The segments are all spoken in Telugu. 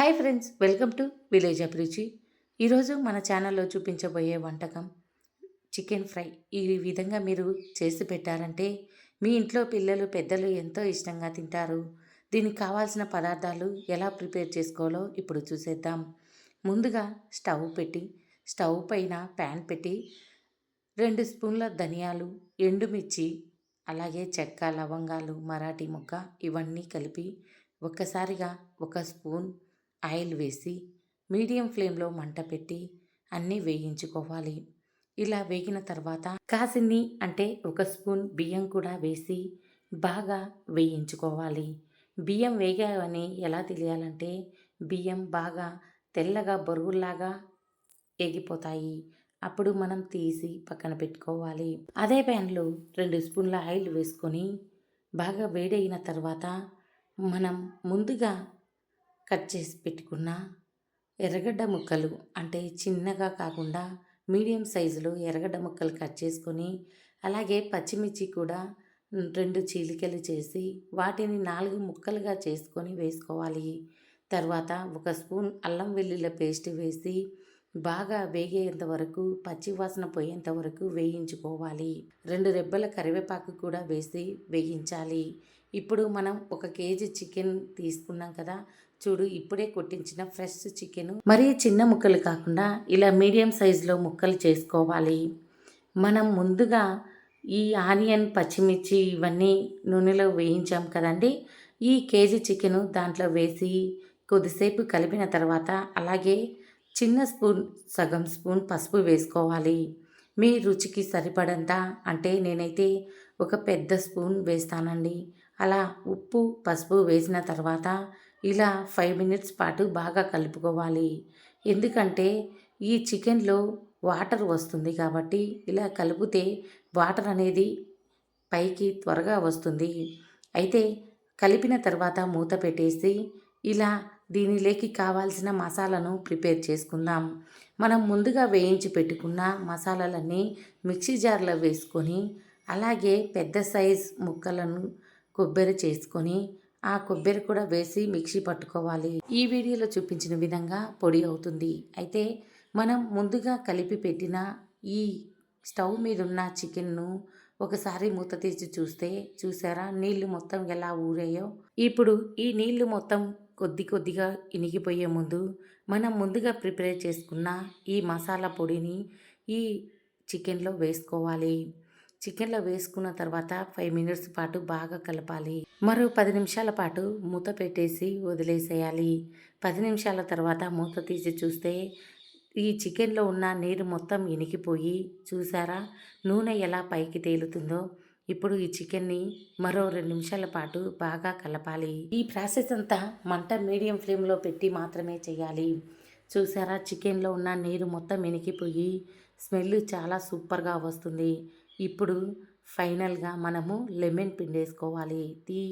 Hi friends welcome to village Abhiruchi. ఈరోజు మన ఛానల్లో చూపించబోయే వంటకం చికెన్ ఫ్రై. ఈ విధంగా మీరు చేసి పెట్టారంటే మీ ఇంట్లో పిల్లలు పెద్దలు ఎంతో ఇష్టంగా తింటారు. దీనికి కావాల్సిన పదార్థాలు ఎలా ప్రిపేర్ చేసుకోవాలో ఇప్పుడు చూసేద్దాం. ముందుగా స్టవ్ పెట్టి స్టవ్ పైన ప్యాన్ పెట్టి రెండు స్పూన్ల ధనియాలు ఎండుమిర్చి అలాగే చెక్క లవంగాలు మరాఠీ మొగ్గ ఇవన్నీ కలిపి ఒక్కసారిగా ఒక స్పూన్ ఆయిల్ వేసి మీడియం ఫ్లేమ్లో మంట పెట్టి అన్నీ వేయించుకోవాలి. ఇలా వేగిన తర్వాత కాసిన్ని అంటే ఒక స్పూన్ బియ్యం కూడా వేసి బాగా వేయించుకోవాలి. బియ్యం వేగావని ఎలా తెలియాలంటే బియ్యం బాగా తెల్లగా బొరుగుల్లాగా ఎగిపోతాయి అప్పుడు మనం తీసి పక్కన పెట్టుకోవాలి. అదే ప్యాన్లో రెండు స్పూన్ల ఆయిల్ వేసుకొని బాగా వేడైన తర్వాత మనం ముందుగా కట్ చేసి పెట్టుకున్న ఎర్రగడ్డ ముక్కలు అంటే చిన్నగా కాకుండా మీడియం సైజులో ఎర్రగడ్డ ముక్కలు కట్ చేసుకొని అలాగే పచ్చిమిర్చి కూడా రెండు చీలికలు చేసి వాటిని నాలుగు ముక్కలుగా చేసుకొని వేసుకోవాలి. తర్వాత ఒక స్పూన్ అల్లం వెల్లుల్లి పేస్ట్ వేసి బాగా వేగేంత వరకు పచ్చి వాసన పోయేంత వరకు వేయించుకోవాలి. రెండు రెబ్బల కరివేపాకు కూడా వేసి వేయించాలి. ఇప్పుడు మనం ఒక కేజీ చికెన్ తీసుకున్నాం కదా చూడు ఇప్పుడే కొట్టించిన ఫ్రెష్ చికెన్. మరీ చిన్న ముక్కలు కాకుండా ఇలా మీడియం సైజులో ముక్కలు చేసుకోవాలి. మనం ముందుగా ఈ ఆనియన్ పచ్చిమిర్చి ఇవన్నీ నూనెలో వేయించాం కదండి. ఈ కేజీ చికెను దాంట్లో వేసి కొద్దిసేపు కలిపిన తర్వాత అలాగే చిన్న స్పూన్ సగం స్పూన్ పసుపు వేసుకోవాలి. మీ రుచికి సరిపడంత అంటే నేనైతే ఒక పెద్ద స్పూన్ వేస్తానండి. అలా ఉప్పు పసుపు వేసిన తర్వాత ఇలా ఫైవ్ మినిట్స్ పాటు బాగా కలుపుకోవాలి. ఎందుకంటే ఈ చికెన్లో వాటర్ వస్తుంది కాబట్టి ఇలా కలిపితే వాటర్ అనేది పైకి త్వరగా వస్తుంది. అయితే కలిపిన తర్వాత మూత పెట్టేసి ఇలా దీనిలోకి కావాల్సిన మసాలాను ప్రిపేర్ చేసుకుందాం. మనం ముందుగా వేయించి పెట్టుకున్న మసాలాలన్నీ మిక్సీ జార్లో వేసుకొని అలాగే పెద్ద సైజ్ ముక్కలను కొబ్బరి చేసుకొని ఆ కొబ్బరి కూడా వేసి మిక్సీ పట్టుకోవాలి. ఈ వీడియోలో చూపించిన విధంగా పొడి అవుతుంది. అయితే మనం ముందుగా కలిపి పెట్టిన ఈ స్టవ్ మీద ఉన్న చికెన్ను ఒకసారి మూత తీసి చూస్తే చూసారా? నీళ్ళు మొత్తం ఎలా ఊరాయో. ఇప్పుడు ఈ నీళ్ళు మొత్తం కొద్ది కొద్దిగా ఇనిగిపోయే ముందు మనం ముందుగా ప్రిపేర్ చేసుకున్న ఈ మసాలా పొడిని ఈ చికెన్లో వేసుకోవాలి. చికెన్లో వేసుకున్న తర్వాత ఫైవ్ మినిట్స్ పాటు బాగా కలపాలి. మరో పది నిమిషాల పాటు మూత పెట్టేసి వదిలేసేయాలి. పది నిమిషాల తర్వాత మూత తీసి చూస్తే ఈ చికెన్లో ఉన్న నీరు మొత్తం ఇనికిపోయి చూసారా? నూనె ఎలా పైకి తేలుతుందో. ఇప్పుడు ఈ చికెన్ని మరో రెండు నిమిషాల పాటు బాగా కలపాలి. ఈ ప్రాసెస్ అంతా మంట మీడియం ఫ్లేమ్లో పెట్టి మాత్రమే చేయాలి. చూసారా? చికెన్లో ఉన్న నీరు మొత్తం ఇనికిపోయి స్మెల్ చాలా సూపర్గా వస్తుంది. ఇప్పుడు ఫైనల్గా మనము లెమన్ పిండేసుకోవాలి ఈ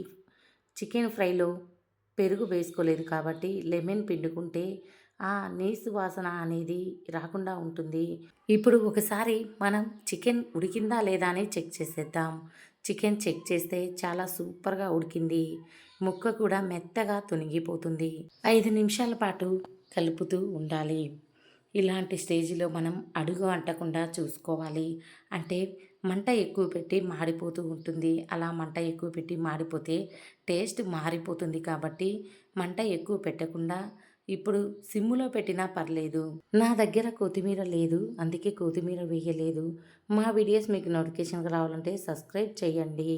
చికెన్ ఫ్రైలో పెరుగు వేసుకోలేదు కాబట్టి లెమన్ పిండుకుంటే ఆ నీసు వాసన అనేది రాకుండా ఉంటుంది. ఇప్పుడు ఒకసారి మనం చికెన్ ఉడికిందా లేదా అని చెక్ చేసేద్దాం. చికెన్ చెక్ చేస్తే చాలా సూపర్గా ఉడికింది. ముక్క కూడా మెత్తగా తొనిగిపోతుంది. ఐదు నిమిషాల పాటు కలుపుతూ ఉండాలి. ఇలాంటి స్టేజ్లో మనం అడుగు అంటకుండా చూసుకోవాలి. అంటే మంట ఎక్కువ పెట్టి మాడిపోతూ ఉంటుంది. అలా మంట ఎక్కువ పెట్టి మాడిపోతే టేస్ట్ మారిపోతుంది కాబట్టి మంట ఎక్కువ పెట్టకుండా ఇప్పుడు సిమ్ములో పెట్టినా పర్లేదు. నా దగ్గర కొత్తిమీర లేదు. అందుకే కొత్తిమీర వేయలేదు. మా వీడియోస్ మీకు నోటిఫికేషన్గా రావాలంటే సబ్స్క్రైబ్ చేయండి.